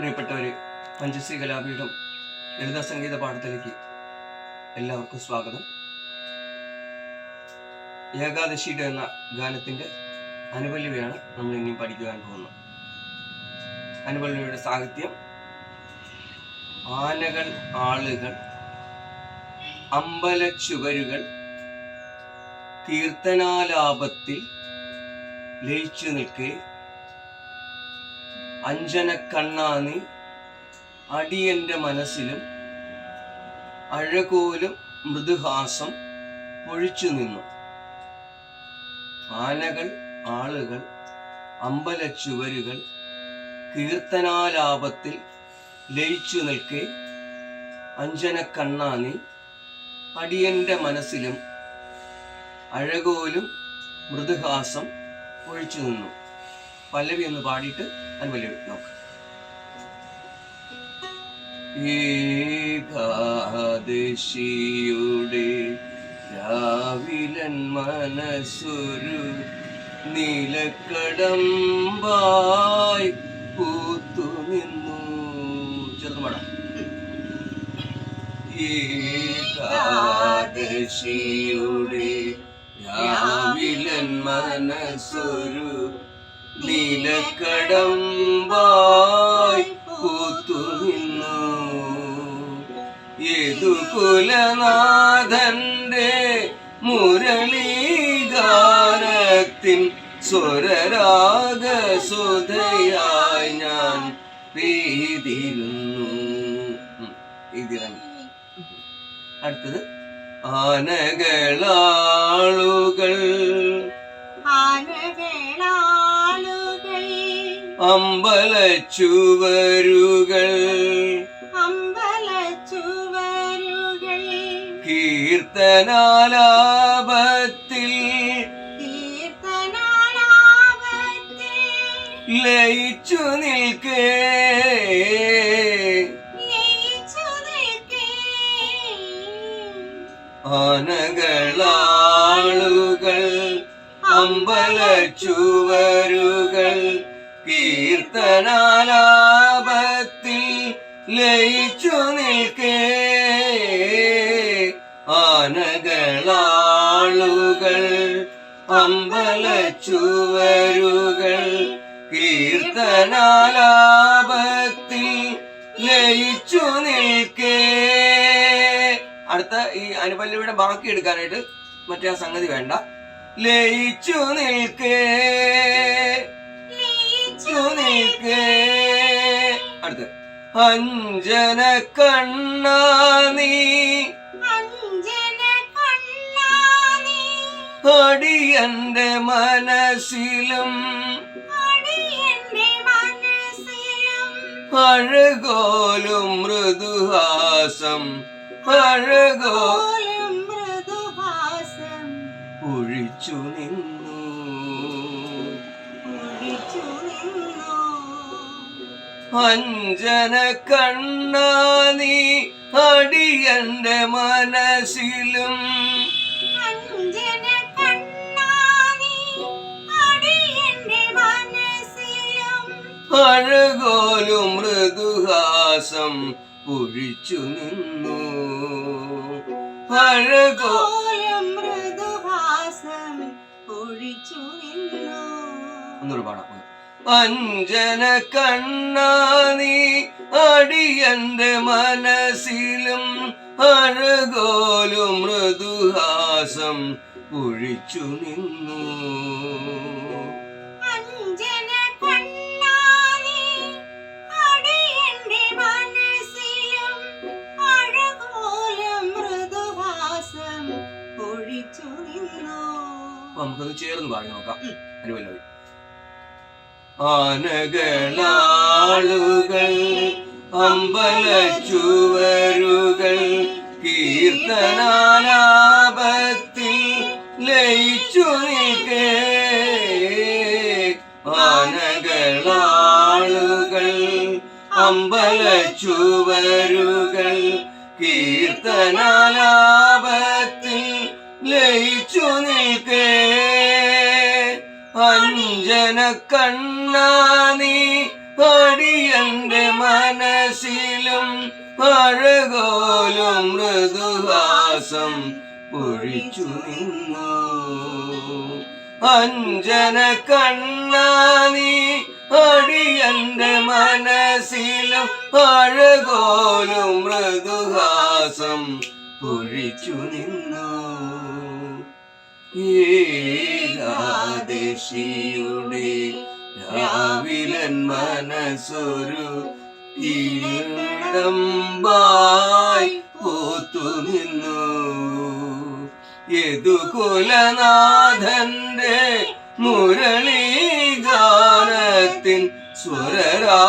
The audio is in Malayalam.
പ്രിയപ്പെട്ടവരെ പഞ്ചശ്രീ കലാപീഠം ലളിത സംഗീത പാഠത്തിലേക്ക് എല്ലാവർക്കും സ്വാഗതം. ഏകാദശിയുടെ എന്ന ഗാനത്തിന്റെ അനുപല്ലവിയാണ് നമ്മൾ ഇനിയും പഠിക്കുവാൻ പോകുന്നത്. അനുപല്ലവിയുടെ സാഹിത്യം ആനകൾ ആളുകൾ അമ്പല ചുവരുകൾ കീർത്തനാലാപത്തിൽ ലയിച്ചു നിൽക്കേ അഞ്ജന കണ്ണാനി അടിയന്റെ മനസ്സിലും അഴകോലും മൃദുഹാസം പൊഴിച്ചു നിന്നു. ആനകൾ ആളുകൾ അമ്പല ചുവരുകൾ കീർത്തനാലാപത്തിൽ ലയിച്ചു നിൽക്കെ അഞ്ജന കണ്ണാനി അടിയന്റെ മനസ്സിലും അഴകോലും മൃദുഹാസം ഒഴിച്ചു നിന്നു. പല്ലവി ഒന്ന് പാടിയിട്ട് അനുപല്ലവി നോക്കാം. ഏകാദശിയുടെ രാവിലൻ മനസ്സൊരു നീലക്കടമ്പായി പൂത്തു നിന്നു. ചെറുതുമാണ് ഏകാദശിയുടെ രാവിലൻ മനസ്സൊരു നീലക്കടമ്പായി പൂത്തു നിന്നു ഏതു കുലനാഥന്റെ മുരളീഗാനത്തിൻ സ്വരരാഗസുധയായി ഞാൻ പെയ്തിരുന്നു. എഴുതിയിറങ്ങി അടുത്തത്. ആനകളാളുകൾ ആനകളാളുകൾ അമ്പലച്ചുവരുകൾ. അമ്പലച്ചുവരുകൾ. കീർത്തനാലാപത്തിൽ ലയിച്ചു നിൽക്കേ. ആനകളാളുകൾ അമ്പലച്ചുവരുകൾ. കീർത്തനാലാപത്തിൽ ലയിച്ചു നിൽക്കേ. ആനകളാളുകൾ അമ്പലച്ചുവരുകൾ കീർത്തനാലാപത്തിൽ ലയിച്ചു നിൽക്കേ. അടുത്ത ഈ അനുപല്ലവിയുടെ ബാക്കി എടുക്കാനായിട്ട് മറ്റേ ആ സംഗതി വേണ്ട. ലയിച്ചു നിൽക്കേ. അടുത്ത്. അഞ്ജന കണ്ണാനീ നീ. അടിയന്റെ മനസ്സിലും പഴകോലും അഴകോലും മൃദുഹാസം പഴകോലും മൃദുഹാസം. ഒഴിച്ചു നിന്നു അഞ്ജന കണ്ണാനീ അടിയന്റെ മനസ്സിലും. അഴകോലും മൃദുഹാസം ഒഴിച്ചു നിന്നു. അഴകോലും മൃദുഹാസം ഒഴിച്ചു നിന്നു. ഒന്നൊരു പാടാം. അഞ്ജന കണ്ണാനീ അടിയന്റെ മനസ്സിലും അഴകോലും മൃദുഹാസം ഒഴിച്ചു നിന്നു. ചേർന്ന് പാടി നോക്കാം. അനുവല്ലവി ആനകളാളുകൾ അമ്പലച്ചുവരുകൾ കീർത്തനാലാപത്തിൽ ലയിച്ചു ആനകളാളുകൾ അമ്പലച്ചുവരുകൾ കീർത്തനാലാപത്തിൽ ലയിച്ചു നിൽക്കേ. അഞ്ജന കണ്ണാനി അടിയന്റെ മനസ്സിലും പഴകോലും മൃദുഹാസം പൊഴിച്ചു നിന്നു. അഞ്ജന കണ്ണാനി അടിയന്റെ മനസ്സിലും പഴകോലും മൃദുഹാസം പൊഴിച്ചു നിന്നു. ഏകാദശിയുടെ രാവിലൻ മനസ്സൊരു ഈടമ്പായി പോത്തു നിന്നു യദുകുലനാഥന്റെ മുരളീഗാനത്തിൻ സ്വരരാഗസുധയായി